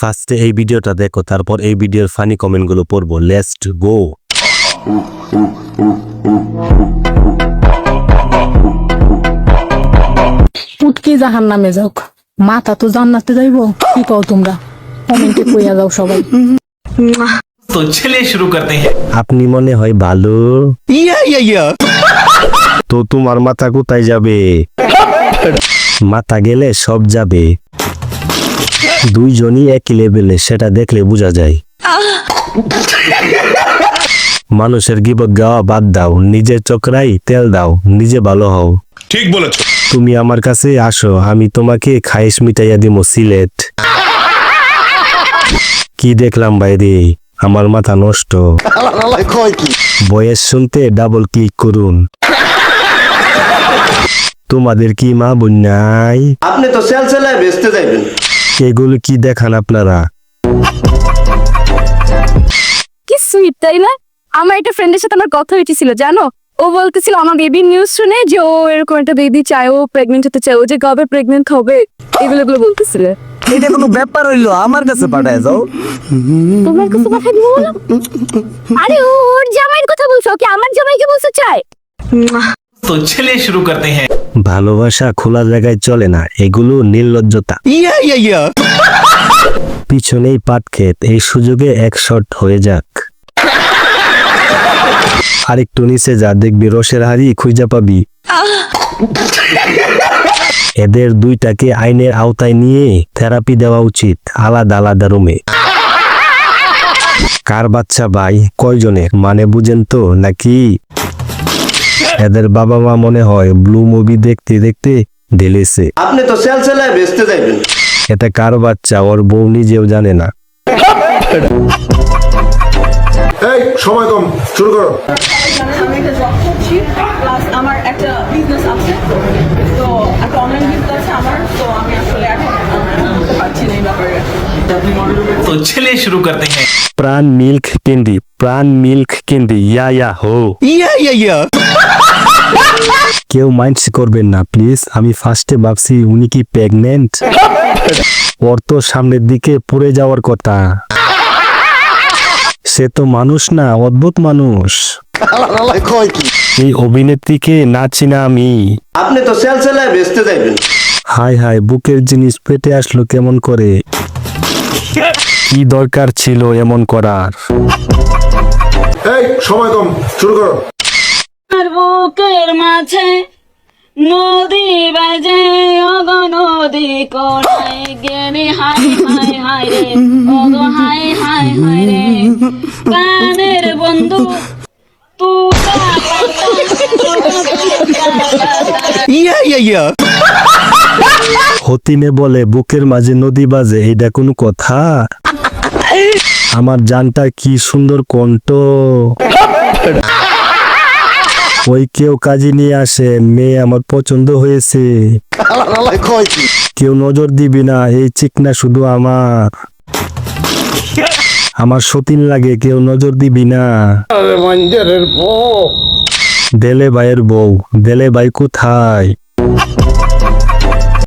ফার্স্টে এই ভিডিওটা দেখো তারপর এই ভিডিওর ফানি কমেন্টগুলো পড়ব। লেস্ট গো পুটকি জাহান নামে যাওক। মাথা তো জান্নাতে যাইব কি কও তোমরা? কমেন্টে কইয়া যাও সবাই। তো চলে শুরু করতে হ্যাঁ আপনি মনে হয় ভালো। ইয়া ইয়া ইয়া। তো তোমার মাথা কোথায় যাবে? মাথা গেলে সব যাবে। দুইজনই একই লেভেলে সেটা দেখলে বোঝা যায়। মানুষের গিবক গাওয়া বাদ দাও নিজের চক্রাই তেল দাও নিজে ভালো হও। ঠিক বলেছ। তুমি আমার কাছে আসো আমি তোমাকে খাইশ মিটাইয়া দিব সিলেট। কি দেখলাম বাইরে আমার মাথা নষ্ট। বয়স শুনতে ডাবল ক্লিক করুন। তোমাদের কি মা বোন নাই? আপনি তো সেল সেলায় বেচতে যাইবেন। সেগুলো কি দেখান আপনারা? কি সুইট তাই না? আমার একটা ফ্রেন্ডের সাথে আমার কথা হয়েছিল জানো? ও বলতেছিল আমার বেবি নিউজ শুনে যে ও এরকম একটা বেবি চায় ও প্রেগনেন্ট হতে চায় ও যে কবে প্রেগনেন্ট হবে? এগুলো গুলো বলতেছিল। এটা কোনো ব্যাপার হইল? আমার কাছে পাঠায় যাও। তোমার কাছে পাঠায় দিব আরে ওর জামাইয়ের কথা বলছো? কি আমার জামাইকে বলছো চাই তো চলে শুরু করতে হ্যাঁ। ভালোবাসা খোলা জায়গায় চলে না এগুলো নির্লজ্জতা। ইয়া ইয়া ইয়া। পিছনেই পাট ক্ষেত এই সুযোগে এক শট হয়ে যাক। আরেকটু নিচে যা দেখবি রসের হাড়ি খুঁজা পাবি। এদের দুইটাকে আইনের আওতায় নিয়ে থেরাপি দেওয়া উচিত আলাদা আলাদা রুমে। কার বাচ্চা ভাই কয়জনের মানে বুঝেন তো নাকি? এদের বাবা মা মনে হয় ব্লু মুভি দেখতে দেখতে ঢেলেছে। আপনি তো সেলসেলায় বেসতে যাইবেন। এটা কার বাচ্চা? ওর বউ নিজেও জানে না। এই সময় কম। শুরু করো। প্রাণ মিল্ক কেন্দ্রি প্রাণ মিল্ক কেন্দ্রি ইয়া ইয়া হো। ইয়া ইয়া ইয়া। কেউ মাইন্ডস করবেন না প্লিজ। আমি ফার্স্টে ভাবছি উনি কি প্রেগনেন্ট? ওর তো সামনের দিকে পড়ে যাওয়ার কথা। সে তো মানুষ না অদ্ভুত মানুষ। এই অভিনেত্রীকে নাচি না আমি। আপনি তো সেল সেলায় বেচতে যাইবেন। হাই হাই বুকের জিনিস পেটে আসলো কেমন করে? কি দরকার ছিল এমন করার? এই সময় কম শুরু করো। আর বুকের মাঝে নদী বাজে অগ নদী কোনায় গেলে হাই হাই হাই রে অগ হাই হাই হাই রে। প্রাণের বন্ধু ইয়া ইয়া ইয়া। হতিনে বলে বুকের মাঝে নদী বাজে এইটা কোনো কথা? আমার জানটা কি সুন্দর কণ্ঠ? ওই কেউ কাজে নিয়ে আসে মেয়ে আমার পছন্দ হয়েছে। কেউ নজর দিবি না এই চিকনা শুধু আমার। আমার সতীন লাগে কেউ নজর দিবি না। দেলে ভাইয়ের বউ দেলে ভাই কোথায়?